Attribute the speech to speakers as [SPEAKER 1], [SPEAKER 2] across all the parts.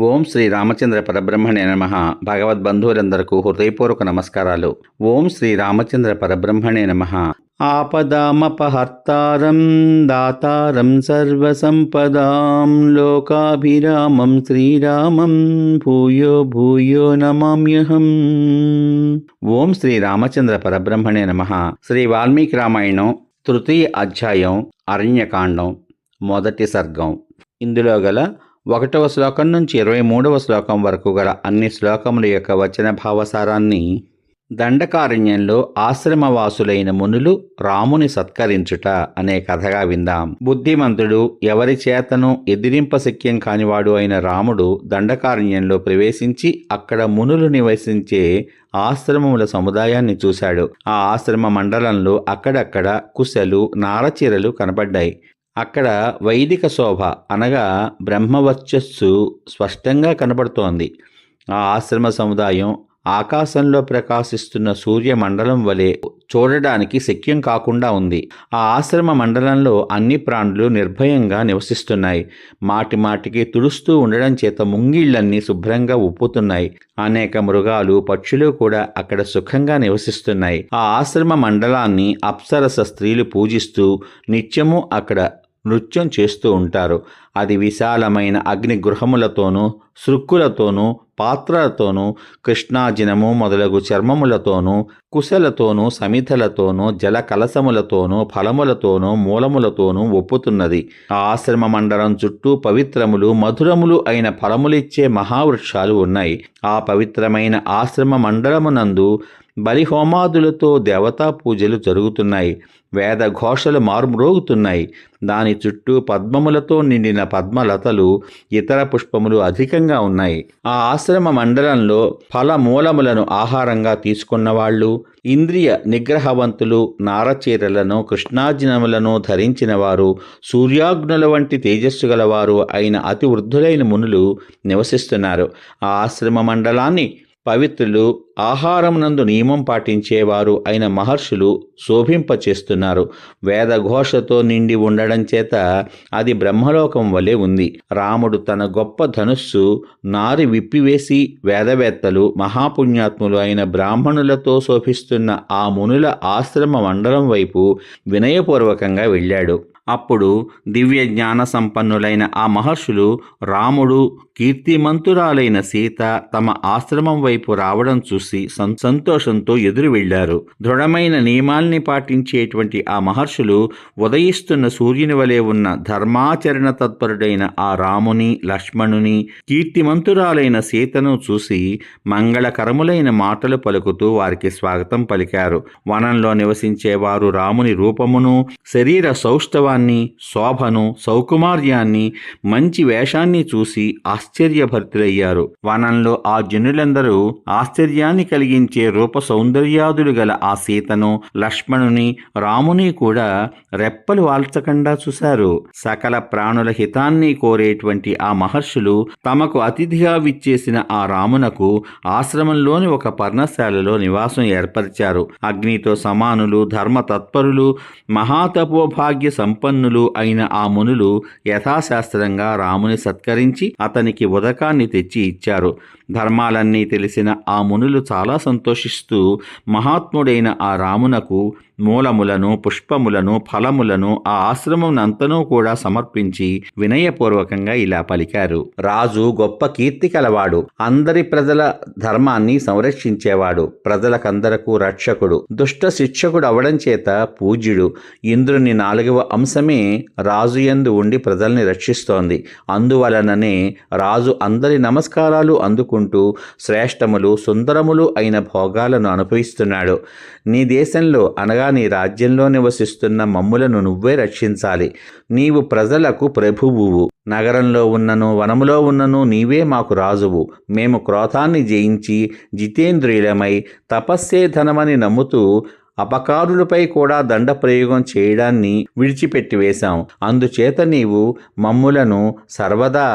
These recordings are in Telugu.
[SPEAKER 1] ఓం శ్రీ రామచంద్ర పరబ్రహ్మణే నమ. భగవద్బంధువులందరకు హృదయపూర్వక నమస్కారాలు. ఓం శ్రీ రామచంద్ర పరబ్రహ్మణే నమ. ఆపదామపహర్తారం దాతారం సర్వసంపదాం లోకాభిరామం శ్రీరామం భూయో భూయో నమామ్యహం. ఓం శ్రీ రామచంద్ర పరబ్రహ్మణే నమ. శ్రీ వాల్మీకి రామాయణం తృతీయ అధ్యాయం అరణ్యకాండం మొదటి సర్గం. ఇందులో గల ఒకటవ శ్లోకం నుంచి ఇరవై మూడవ శ్లోకం వరకు గల అన్ని శ్లోకముల యొక్క వచన భావసారాన్ని దండకారణ్యంలో ఆశ్రమవాసులైన మునులు రాముని సత్కరించుట అనే కథగా విందాం. బుద్ధిమంతుడు ఎవరి చేతను ఎదిరింపశక్యం కానివాడు అయిన రాముడు దండకారణ్యంలో ప్రవేశించి అక్కడ మునులు నివసించే ఆశ్రమముల సముదాయాన్ని చూశాడు. ఆ ఆశ్రమ మండలంలో అక్కడక్కడ కుశలు నారచీరలు కనబడ్డాయి అక్కడ వైదిక శోభ అనగా బ్రహ్మవర్చస్సు స్పష్టంగా కనబడుతోంది. ఆ ఆశ్రమ సముదాయం ఆకాశంలో ప్రకాశిస్తున్న సూర్య మండలం వలె చూడడానికి శక్యం కాకుండా ఉంది. ఆ ఆశ్రమ మండలంలో అన్ని ప్రాణులు నిర్భయంగా నివసిస్తున్నాయి. మాటి మాటికి తుడుస్తూ ఉండడం చేత ముంగిళ్ళన్నీ శుభ్రంగా ఉప్పుతున్నాయి. అనేక మృగాలు పక్షులు కూడా అక్కడ సుఖంగా నివసిస్తున్నాయి. ఆ ఆశ్రమ మండలాన్ని అప్సరస స్త్రీలు పూజిస్తూ నిత్యము అక్కడ నృత్యం చేస్తూ ఉంటారు. అది విశాలమైన అగ్ని గృహములతోనూ సృక్కులతోనూ పాత్రలతోనూ కృష్ణాజినము మొదలగు చర్మములతోనూ కుశలతోనూ సమితలతోనూ జల కలసములతోనూ ఫలములతోనూ మూలములతోనూ ఒప్పుతున్నది. ఆ ఆశ్రమ మండలం చుట్టూ పవిత్రములు మధురములు అయిన ఫలములిచ్చే మహావృక్షాలు ఉన్నాయి. ఆ పవిత్రమైన ఆశ్రమ మండలమునందు బలిహోమాదులతో దేవతా పూజలు జరుగుతున్నాయి. వేద ఘోషలు మారుమ్రోగుతున్నాయి. దాని చుట్టూ పద్మములతో నిండిన పద్మలతలు ఇతర పుష్పములు అధికంగా ఉన్నాయి. ఆ ఆశ్రమ మండలంలో ఫలమూలములను ఆహారంగా తీసుకున్న వాళ్ళు ఇంద్రియ నిగ్రహవంతులు నారచీరలను కృష్ణాజినములను ధరించిన వారు సూర్యాగ్నుల వంటి తేజస్సు గలవారు అయిన అతి వృద్ధులైన మునులు నివసిస్తున్నారు. ఆ ఆశ్రమ మండలాన్ని పవిత్రులు ఆహారమునందు నియమం పాటించేవారు అయిన మహర్షులు శోభింపచేస్తున్నారు. వేదఘోషతో నిండి ఉండడం చేత అది బ్రహ్మలోకం వలె ఉంది. రాముడు తన గొప్ప ధనుస్సు నారి విప్పివేసి వేదవేత్తలు మహాపుణ్యాత్ములు అయిన బ్రాహ్మణులతో శోభిస్తున్న ఆ మునుల ఆశ్రమ మండలం వైపు వినయపూర్వకంగా వెళ్ళాడు. అప్పుడు దివ్య జ్ఞాన సంపన్నులైన ఆ మహర్షులు రాముడు కీర్తిమంతురాలైన సీత తమ ఆశ్రమం వైపు రావడం చూసి సంతోషంతో ఎదురు వెళ్ళారు దృఢమైన నియమాల్ని పాటించేటువంటి ఆ మహర్షులు ఉదయిస్తున్న సూర్యుని వలె ఉన్న ధర్మాచరణ తత్పరుడైన ఆ రాముని లక్ష్మణుని కీర్తిమంతురాలైన సీతను చూసి మంగళకరములైన మాటలు పలుకుతూ వారికి స్వాగతం పలికారు. వనంలో నివసించేవారు రాముని రూపమును శరీర సౌష్ఠవాన్ని శోభను సౌకుమార్యాన్ని మంచి వేషాన్ని చూసి ఆశ్చర్యభర్తులయ్యారు. వనంలో ఆ జనులందరూ ఆశ్చర్యాన్ని కలిగించే రూప సౌందర్యాదులు గల ఆ సీతను లక్ష్మణుని రాముని కూడా రెప్పలు వాల్చకుండా చూశారు. సకల ప్రాణుల హితాన్ని కోరేటువంటి ఆ మహర్షులు తమకు అతిథిగా విచ్చేసిన ఆ రామునకు ఆశ్రమంలోని ఒక పర్ణశాలలో నివాసం ఏర్పరిచారు. అగ్నితో సమానులు ధర్మ తత్పరులు మహాతపోభాగ్య సంపన్నులు అయిన ఆ మునులు యథాశాస్త్రంగా రాముని సత్కరించి అతనికి ఉదకాన్ని తెచ్చి ఇచ్చారు. ధర్మాలన్నీ తెలిసిన ఆ మునులు చాలా సంతోషిస్తూ మహాత్ముడైన ఆ రామునకు మూలములను పుష్పములను ఫలములను ఆ ఆశ్రమమునంతనూ కూడా సమర్పించి వినయపూర్వకంగా ఇలా పలికారు. రాజు గొప్ప కీర్తి కలవాడు. అందరి ప్రజల ధర్మాన్ని సంరక్షించేవాడు. ప్రజలకందరకు రక్షకుడు. దుష్ట శిక్షకుడు అవడం చేత పూజ్యుడు. ఇంద్రుని నాలుగవ అంశ అంశమే రాజు యందు ఉండి ప్రజల్ని రక్షిస్తోంది. అందువలననే రాజు అందరి నమస్కారాలు అందుకుంటూ శ్రేష్టములు సుందరములు అయిన భోగాలను అనుభవిస్తున్నాడు. నీ దేశంలో అనగా నీ రాజ్యంలో నివసిస్తున్న మమ్ములను నువ్వే రక్షించాలి. నీవు ప్రజలకు ప్రభువువు. నగరంలో ఉన్నను వనములో ఉన్నను నీవే మాకు రాజువు. మేము క్రోధాన్ని జయించి జితేంద్రియులమై తపస్సే ధనమని నమ్ముతూ అపకారులపై కూడా దండ ప్రయోగం చేయడాన్ని విడిచిపెట్టివేశాం అందుచేత నీవు మమ్ములను సర్వదా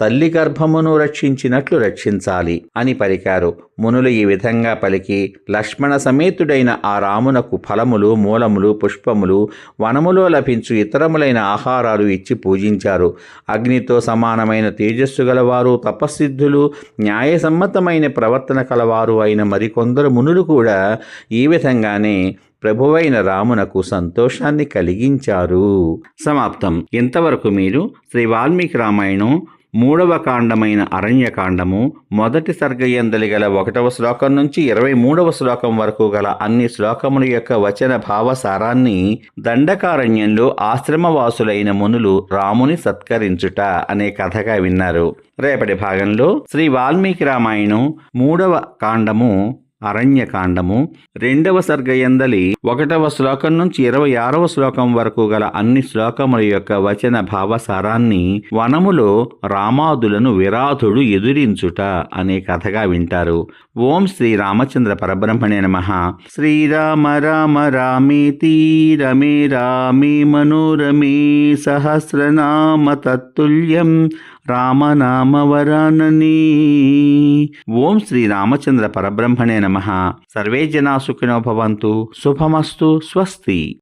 [SPEAKER 1] తల్లి గర్భమును రక్షించినట్లు రక్షించాలి అని పలికారు. మునులు ఈ విధంగా పలికి లక్ష్మణ సమేతుడైన ఆ రామునకు ఫలములు మూలములు పుష్పములు వనములో లభించు ఇతరములైన ఆహారాలు ఇచ్చి పూజించారు. అగ్నితో సమానమైన తేజస్సు గలవారు తపస్సిద్ధులు న్యాయసమ్మతమైన ప్రవర్తన కలవారు అయిన మరికొందరు మునులు కూడా ఈ విధంగానే ప్రభువైన రామునకు సంతోషాన్ని కలిగించారు. సమాప్తం. ఇంతవరకు మీరు శ్రీ వాల్మీకి రామాయణం మూడవ కాండమైన అరణ్యకాండము మొదటి సర్గయందలి గల ఒకటవ శ్లోకం నుంచి ఇరవై మూడవ శ్లోకం వరకు గల అన్ని శ్లోకముల యొక్క వచన భావసారాన్ని దండకారణ్యంలో ఆశ్రమవాసులైన మునులు రాముని సత్కరించుట అనే కథగా విన్నారు. రేపటి భాగంలో శ్రీ వాల్మీకి రామాయణం మూడవ కాండము అరణ్యకాండము రెండవ సర్గయందలి ఒకటవ శ్లోకం నుంచి ఇరవై ఆరవ శ్లోకం వరకు గల అన్ని శ్లోకముల యొక్క వచన భావసారాన్ని వనములో రామాదులను విరాధుడు ఎదురించుట అనే కథగా వింటారు. ఓం శ్రీ రామచంద్ర పరబ్రహ్మణే నమ. శ్రీరామ రామ రామేతి రమే రామే మనోరమే సహస్రనామ తత్తుల్యం రామనామవరానని ఓం శ్రీ రామచంద్ర పరబ్రహ్మణే నమ. సర్వే జనా సుఖినో భవంతు. శుభమస్తు. స్వస్తి.